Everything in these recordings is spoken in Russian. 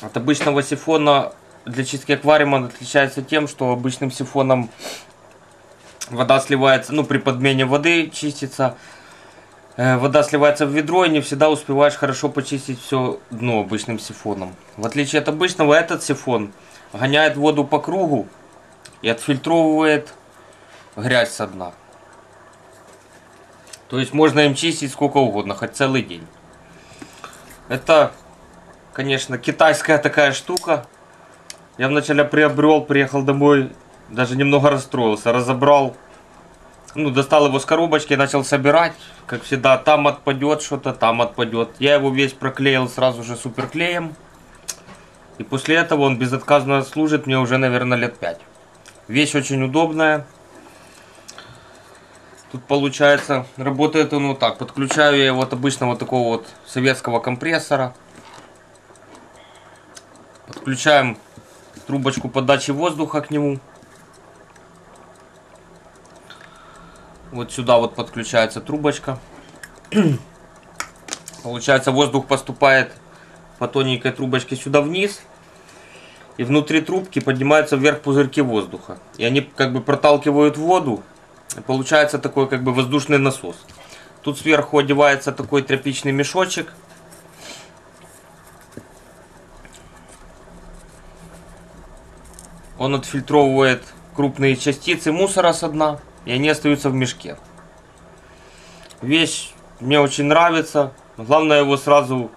От обычного сифона для чистки аквариума он отличается тем, что обычным сифоном вода сливается, ну при подмене воды чистится, э, вода сливается в ведро и не всегда успеваешь хорошо почистить все дно обычным сифоном. В отличие от обычного, этот сифон гоняет воду по кругу и отфильтровывает грязь со дна. То есть можно им чистить сколько угодно, хоть целый день. Это, конечно, китайская такая штука. Я вначале приобрел, приехал домой, даже немного расстроился, разобрал, ну, достал его с коробочки, начал собирать, как всегда, там отпадет что-то, там отпадет. Я его весь проклеил сразу же суперклеем. И после этого он безотказно служит мне уже, наверное, лет 5. Вещь очень удобная. Тут получается, работает он вот так. Подключаю я его от обычного такого вот советского компрессора. Подключаем трубочку подачи воздуха к нему. Вот сюда вот подключается трубочка. Получается воздух поступает по тоненькой трубочке сюда вниз. И внутри трубки поднимаются вверх пузырьки воздуха. И они как бы проталкивают воду. И получается такой как бы воздушный насос. Тут сверху одевается такой тряпичный мешочек. Он отфильтровывает крупные частицы мусора со дна. И они остаются в мешке. Вещь мне очень нравится. Главное его сразу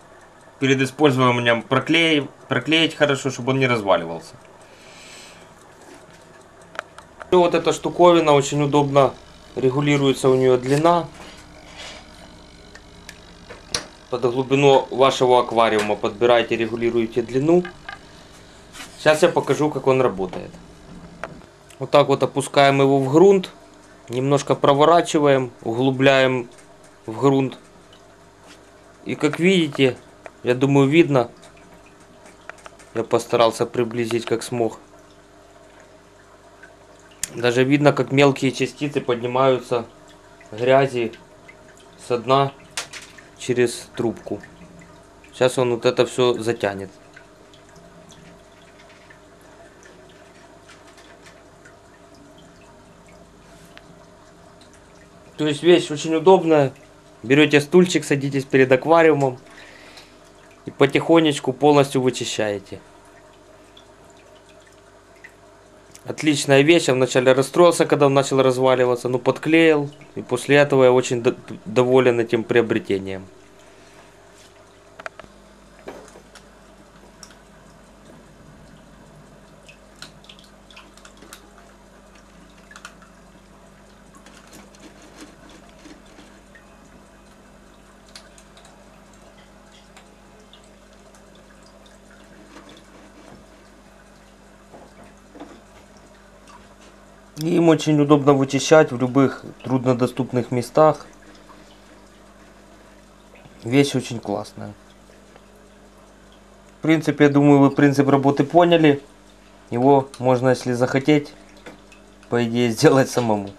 перед использованием проклеить, проклеить хорошо, чтобы он не разваливался. И вот эта штуковина очень удобно регулируется у нее длина. Под глубину вашего аквариума подбираете, регулируете длину. Сейчас я покажу, как он работает. Вот так вот опускаем его в грунт. Немножко проворачиваем, углубляем в грунт. И как видите, я думаю, видно. Я постарался приблизить как смог. Даже видно, как мелкие частицы поднимаются грязи со дна через трубку. Сейчас он вот это все затянет. То есть вещь очень удобная. Берете стульчик, садитесь перед аквариумом и потихонечку полностью вычищаете. Отличная вещь, я вначале расстроился, когда он начал разваливаться, но подклеил, и после этого я очень доволен этим приобретением. Им очень удобно вычищать в любых труднодоступных местах. Вещь очень классная. В принципе, я думаю, вы принцип работы поняли. Его можно, если захотеть, по идее, сделать самому.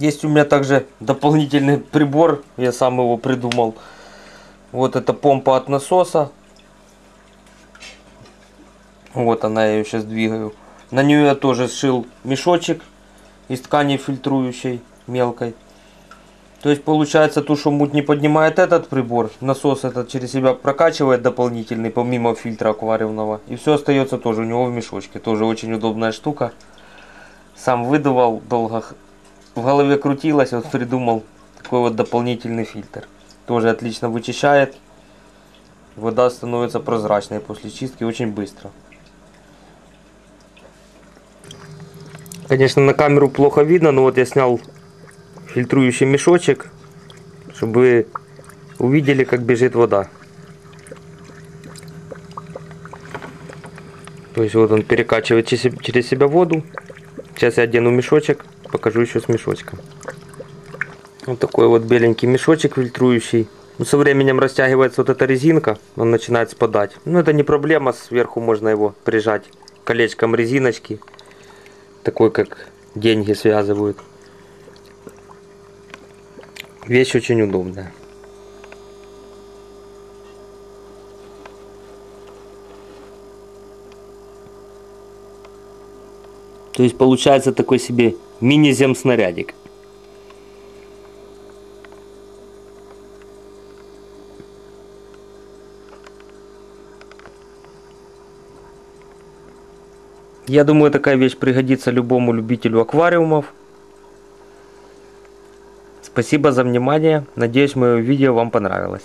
Есть у меня также дополнительный прибор, я сам его придумал. Вот это помпа от насоса. Вот она, я ее сейчас двигаю. На нее я тоже сшил мешочек из ткани фильтрующей, мелкой. То есть получается ту, что муть не поднимает этот прибор, насос этот через себя прокачивает дополнительный, помимо фильтра аквариумного. И все остается тоже у него в мешочке. Тоже очень удобная штука. Сам выдавал, долго в голове крутилось, вот придумал такой вот дополнительный фильтр. Тоже отлично вычищает. Вода становится прозрачной после чистки очень быстро. Конечно, на камеру плохо видно, но вот я снял фильтрующий мешочек, чтобы увидели, как бежит вода. То есть вот он перекачивает через себя воду. Сейчас я одену мешочек покажу еще с мешочком. Вот такой вот беленький мешочек фильтрующий. Ну, со временем растягивается вот эта резинка, он начинает спадать. Но ну, это не проблема, сверху можно его прижать колечком резиночки. такой как деньги связывают. Вещь очень удобная. То есть получается такой себе мини-зем снарядик. Я думаю, такая вещь пригодится любому любителю аквариумов. Спасибо за внимание. Надеюсь, мое видео вам понравилось.